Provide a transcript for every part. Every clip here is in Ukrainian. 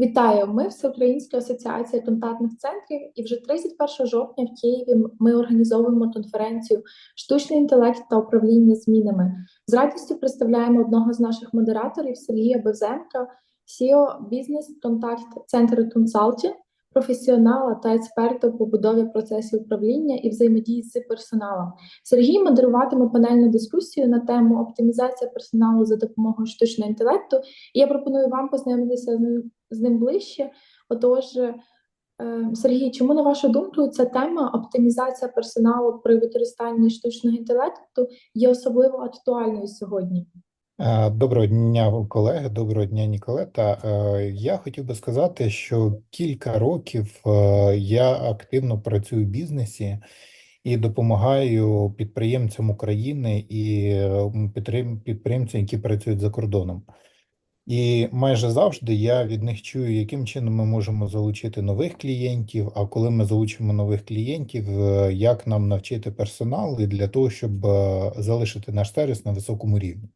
Вітаю! Ми Всеукраїнська асоціація контактних центрів, і вже 31 жовтня в Києві ми організовуємо конференцію Штучний інтелект та управління змінами. З радістю представляємо одного з наших модераторів Сергія Безенка, CEO бізнес контакт центр консалтінг, професіонала та експерта у побудові процесів управління і взаємодії з персоналом. Сергій модеруватиме панельну дискусію на тему оптимізація персоналу за допомогою штучного інтелекту. І я пропоную вам познайомитися з ним ближче. Отож, е, Сергій, чому на вашу думку ця тема оптимізація персоналу при використанні штучного інтелекту є особливо актуальною сьогодні? Е, доброго дня, колеги, доброго дня, Ніколета. Е, я хотів би сказати, що кілька років е, я активно працюю в бізнесі і допомагаю підприємцям України і підприємцям, які працюють за кордоном. І майже завжди я від них чую, яким чином ми можемо залучити нових клієнтів. А коли ми залучимо нових клієнтів, як нам навчити персонал і для того, щоб залишити наш сервіс на високому рівні.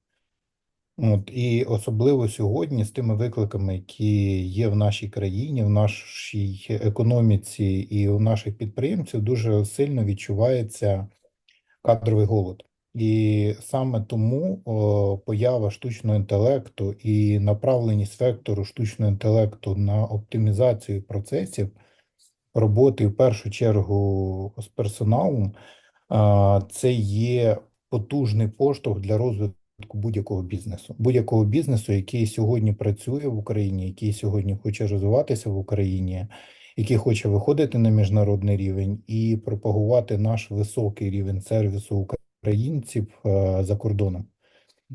От і особливо сьогодні з тими викликами, які є в нашій країні, в нашій економіці і у наших підприємців, дуже сильно відчувається кадровий голод. І саме тому о, поява штучного інтелекту і направленість вектору штучного інтелекту на оптимізацію процесів роботи в першу чергу з персоналом, це є потужний поштовх для розвитку будь-якого бізнесу, будь-якого бізнесу, який сьогодні працює в Україні, який сьогодні хоче розвиватися в Україні, який хоче виходити на міжнародний рівень і пропагувати наш високий рівень сервісу українців е, за кордоном.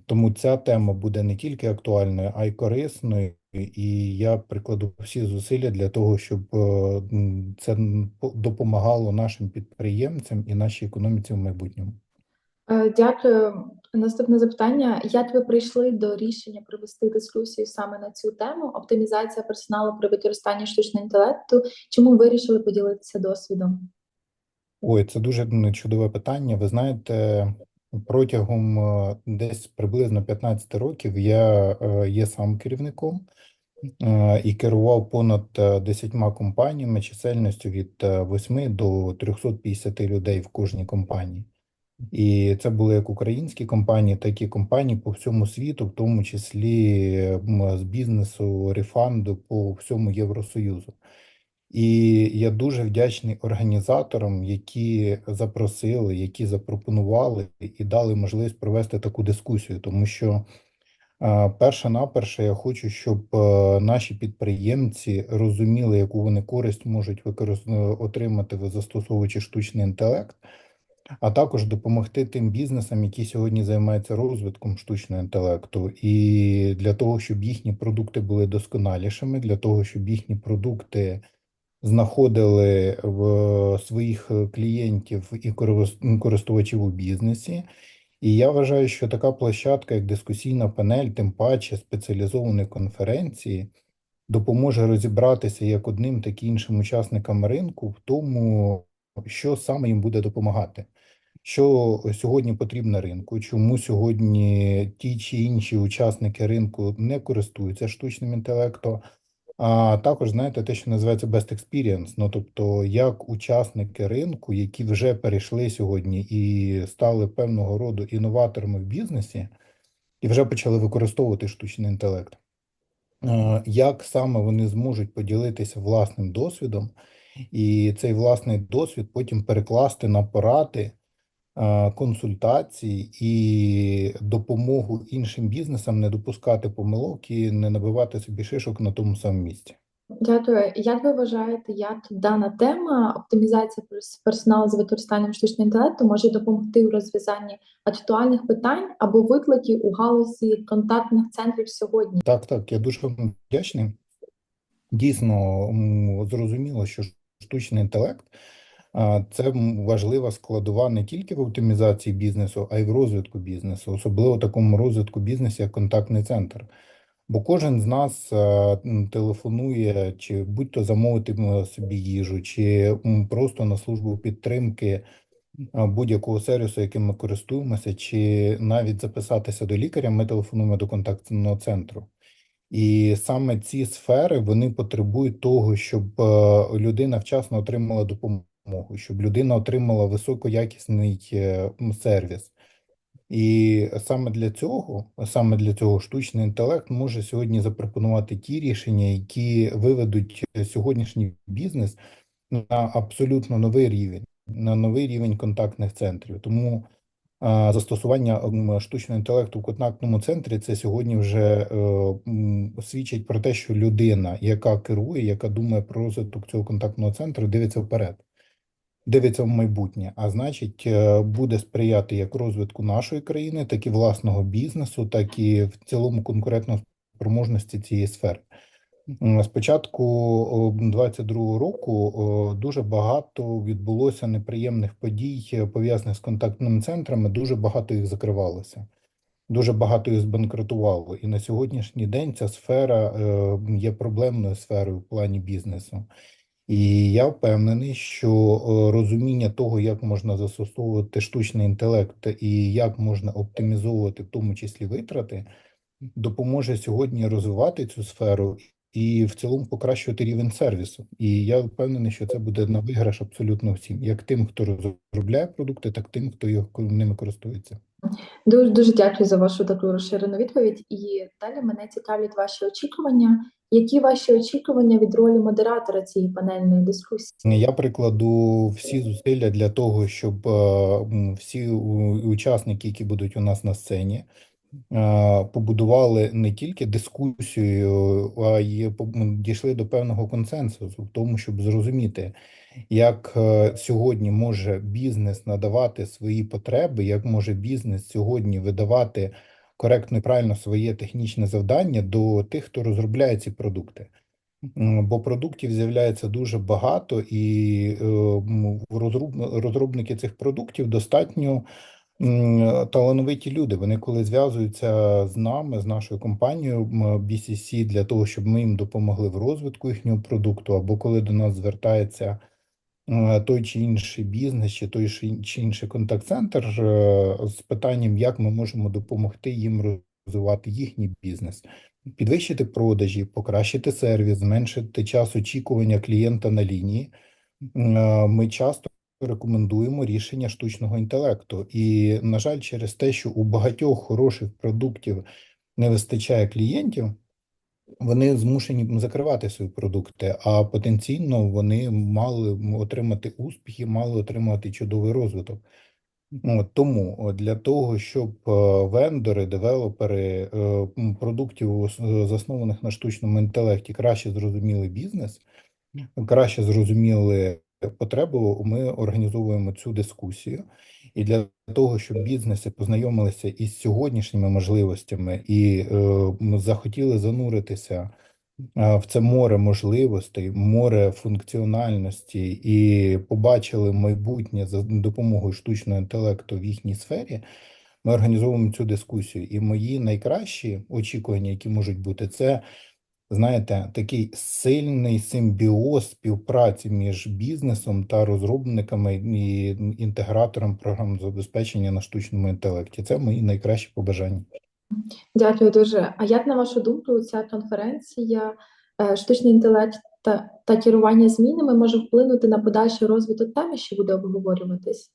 Тому ця тема буде не тільки актуальною, а й корисною, і я прикладу всі зусилля для того, щоб е, це допомагало нашим підприємцям і нашій економіці в майбутньому. Е, дякую. Наступне запитання: як ви прийшли до рішення провести дискусію саме на цю тему оптимізація персоналу при використанні штучного інтелекту? Чому вирішили поділитися досвідом? Ой, це дуже чудове питання. Ви знаєте, протягом е, десь приблизно 15 років я е, є сам керівником і керував понад 10 компаніями чисельністю від 8 до 350 людей в кожній компанії. І це були як українські компанії, так і компанії по всьому світу, в тому числі з бізнесу, рефанду по всьому Євросоюзу. І я дуже вдячний організаторам, які запросили, які запропонували і дали можливість провести таку дискусію, тому що перше наперше я хочу, щоб наші підприємці розуміли, яку вони користь можуть отримати, застосовуючи штучний інтелект а також допомогти тим бізнесам, які сьогодні займаються розвитком штучного інтелекту, і для того, щоб їхні продукти були досконалішими, для того, щоб їхні продукти знаходили в своїх клієнтів і користувачів у бізнесі. І я вважаю, що така площадка, як дискусійна панель, тим паче спеціалізованої конференції, допоможе розібратися як одним, так і іншим учасникам ринку в тому, що саме їм буде допомагати що сьогодні потрібно ринку, чому сьогодні ті чи інші учасники ринку не користуються штучним інтелектом, а також знаєте те, що називається best experience, ну тобто як учасники ринку, які вже перейшли сьогодні і стали певного роду інноваторами в бізнесі, і вже почали використовувати штучний інтелект. Як саме вони зможуть поділитися власним досвідом, і цей власний досвід потім перекласти на поради консультації і допомогу іншим бізнесам не допускати помилок і не набивати собі шишок на тому самому місці. Дякую. Як ви вважаєте, як дана тема оптимізація персоналу з використанням штучного інтелекту може допомогти у розв'язанні актуальних питань або викликів у галузі контактних центрів сьогодні? Так, так, я дуже вдячний. Дійсно зрозуміло, що штучний інтелект це важлива складова не тільки в оптимізації бізнесу, а й в розвитку бізнесу, особливо такому розвитку бізнесу, як контактний центр. Бо кожен з нас телефонує, чи будь-то замовити собі їжу, чи просто на службу підтримки будь-якого сервісу, яким ми користуємося, чи навіть записатися до лікаря, ми телефонуємо до контактного центру. І саме ці сфери вони потребують того, щоб е, людина вчасно отримала допомогу, щоб людина отримала високоякісний е, сервіс. І саме для цього, саме для цього штучний інтелект може сьогодні запропонувати ті рішення, які виведуть сьогоднішній бізнес на абсолютно новий рівень, на новий рівень контактних центрів. Тому а, застосування штучного інтелекту в контактному центрі це сьогодні вже е, свідчить про те, що людина, яка керує, яка думає про розвиток цього контактного центру, дивиться вперед дивиться в майбутнє, а значить, е, буде сприяти як розвитку нашої країни, так і власного бізнесу, так і в цілому конкурентно спроможності цієї сфери. З початку 22 року дуже багато відбулося неприємних подій, е, пов'язаних з контактними центрами. Дуже багато їх закривалося. Дуже багато їх збанкрутувало, і на сьогоднішній день ця сфера е, є проблемною сферою в плані бізнесу. І я впевнений, що е, розуміння того, як можна застосовувати штучний інтелект і як можна оптимізовувати, в тому числі витрати, допоможе сьогодні розвивати цю сферу і в цілому покращувати рівень сервісу. І я впевнений, що це буде на виграш абсолютно всім, як тим, хто розробляє продукти, так тим, хто ними користується. Дуже дуже дякую за вашу таку розширену відповідь. І далі мене цікавлять ваші очікування. Які ваші очікування від ролі модератора цієї панельної дискусії? Я прикладу всі зусилля для того, щоб е, всі учасники, які будуть у нас на сцені, побудували не тільки дискусію, а й дійшли до певного консенсусу в тому, щоб зрозуміти, як е, сьогодні може бізнес надавати свої потреби, як може бізнес сьогодні видавати коректно і правильно своє технічне завдання до тих, хто розробляє ці продукти. Бо продуктів з'являється дуже багато, і е, розробники цих продуктів достатньо талановиті люди. Вони коли зв'язуються з нами, з нашою компанією BCC, для того, щоб ми їм допомогли в розвитку їхнього продукту, або коли до нас звертається е, той чи інший бізнес, чи той чи інший контакт-центр е, з питанням, як ми можемо допомогти їм розвивати їхній бізнес підвищити продажі, покращити сервіс, зменшити час очікування клієнта на лінії. Е, Ми часто рекомендуємо рішення штучного інтелекту. І, на жаль, через те, що у багатьох хороших продуктів не вистачає клієнтів, вони змушені закривати свої продукти, а потенційно вони мали отримати успіхи, мали отримати чудовий розвиток. Ну, тому для того, щоб е, вендори, девелопери е, продуктів, е, заснованих на штучному інтелекті, краще зрозуміли бізнес, краще зрозуміли потребу, ми організовуємо цю дискусію. І для того, щоб бізнеси познайомилися із сьогоднішніми можливостями і е, захотіли зануритися в це море можливостей, море функціональності і побачили майбутнє за допомогою штучного інтелекту в їхній сфері, ми організовуємо цю дискусію. І мої найкращі очікування, які можуть бути, це, знаєте, такий сильний симбіоз співпраці між бізнесом та розробниками і інтегратором програм забезпечення на штучному інтелекті. Це мої найкращі побажання. Дякую дуже. А як на вашу думку, ця конференція, е, штучний інтелект та, та керування змінами може вплинути на подальший розвиток теми, що буде обговорюватись?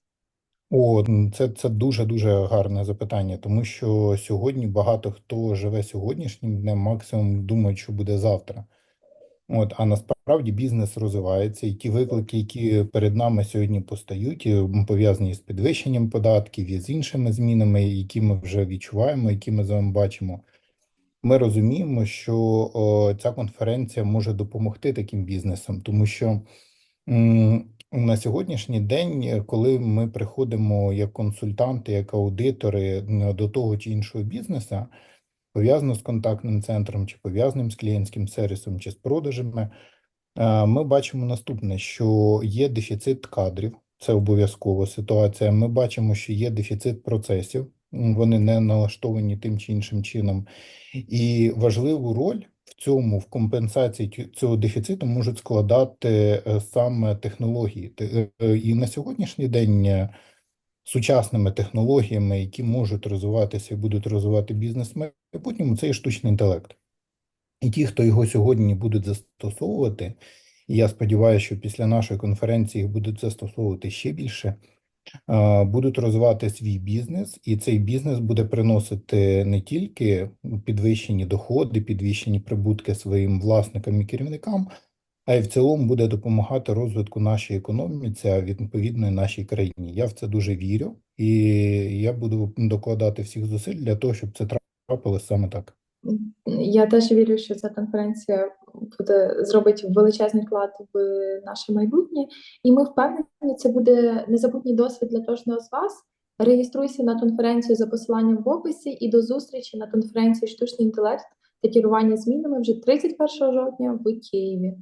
О, це, це дуже дуже гарне запитання, тому що сьогодні багато хто живе сьогоднішнім днем, максимум думають, що буде завтра. От, а насправді бізнес розвивається, і ті виклики, які перед нами сьогодні постають, пов'язані з підвищенням податків і з іншими змінами, які ми вже відчуваємо, які ми з вами бачимо. Ми розуміємо, що о, ця конференція може допомогти таким бізнесам, тому що на сьогоднішній день, е, коли ми приходимо як консультанти, як аудитори до того чи іншого бізнесу, пов'язано з контактним центром, чи пов'язаним з клієнтським сервісом, чи з продажами, е, ми бачимо наступне: що є дефіцит кадрів, це обов'язкова ситуація. Ми бачимо, що є дефіцит процесів, вони не налаштовані тим чи іншим чином. І важливу роль в цьому, в компенсації цього дефіциту можуть складати е, саме технології. Е, І на сьогоднішній день е, сучасними технологіями, які можуть розвиватися і будуть розвивати бізнес в майбутньому, це є штучний інтелект. І ті, хто його сьогодні будуть застосовувати, і я сподіваюся, що після нашої конференції їх будуть застосовувати ще більше, будуть розвивати свій бізнес, і цей бізнес буде приносити не тільки підвищені доходи, підвищені прибутки своїм власникам і керівникам, а й в цілому буде допомагати розвитку нашої економіці, а відповідно нашій країні. Я в це дуже вірю, і я буду докладати всіх зусиль для того, щоб це трапилось саме так. Я теж вірю, що ця конференція буде зробить величезний вклад в наше майбутнє, і ми впевнені, це буде незабутній досвід для кожного з вас. Реєструйся на конференцію за посиланням в описі і до зустрічі на конференції штучний інтелект та керування змінами вже 31 жовтня в Києві.